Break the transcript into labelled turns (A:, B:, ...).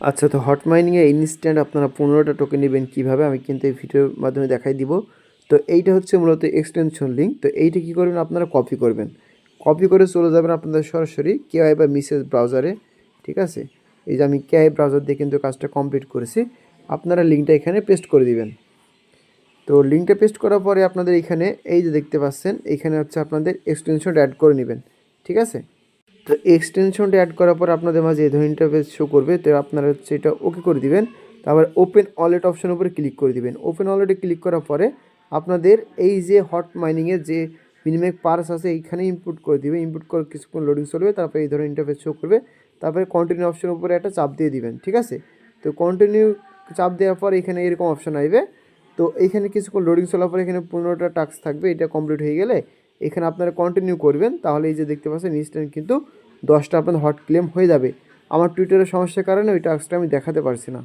A: আচ্ছা তো hot মাইনিংয়ে instant আপনারা পনেরোটা টোকেন নেবেন কীভাবে? আমি কিন্তু এই ভিডিওর মাধ্যমে দেখাই দিব। তো এইটা হচ্ছে মূলত এক্সটেনশন লিঙ্ক তো এইটা কী করবেন? আপনারা কপি করবেন। কপি করে চলে যাবেন আপনাদের সরাসরি কেআই বা মিসেস ব্রাউজারে ঠিক আছে? এই যে আমি কেআই ব্রাউজার দিয়ে কিন্তু কাজটা কমপ্লিট করেছি। আপনারা লিঙ্কটা এখানে পেস্ট করে দিবেন। তো লিঙ্কটা পেস্ট করার পরে আপনাদের এখানে এই যে দেখতে পাচ্ছেন, এখানে হচ্ছে আপনাদের এক্সটেনশনটা অ্যাড করে নেবেন। ঠিক আছে? তো এক্সটেনশনটা অ্যাড করার পর আপনাদের মাঝে এই ধরনের ইন্টারফেস শো করবে। তো আপনারা হচ্ছে এটা ওকে করে দিবেন। তারপর ওপেন ওয়ালেট অপশনের উপরে ক্লিক করে দিবেন। ওপেন ওয়ালেটে ক্লিক করার পরে আপনাদের এই যে হট মাইনিংয়ের যে মিনিমাম পার্স আছে, এইখানে ইনপুট করে দিবে। ইনপুট করে কিছুক্ষণ লোডিং চলবে, তারপরে এই ধরনের ইন্টারফেস শো করবে। তারপরে কন্টিনিউ অপশনের উপরে একটা চাপ দিয়ে দিবেন, ঠিক আছে? তো কন্টিনিউ চাপ দেওয়ার পর এখানে এরকম অপশন আসবে। তো এইখানে কিছুক্ষণ লোডিং চলার পরে এখানে পনেরোটা টাস্ক থাকবে। এটা কমপ্লিট হয়ে গেলে এখানে আপনারা কন্টিনিউ করবেন, তাহলে এই যে দেখতে পাচ্ছেন ইনস্ট্যান্ট কিন্তু দশটা আপনার হট ক্লেম হয়ে যাবে। আমার টুইটারের সমস্যার কারণে ওই টাস্কটা আমি দেখাতে পারছি না।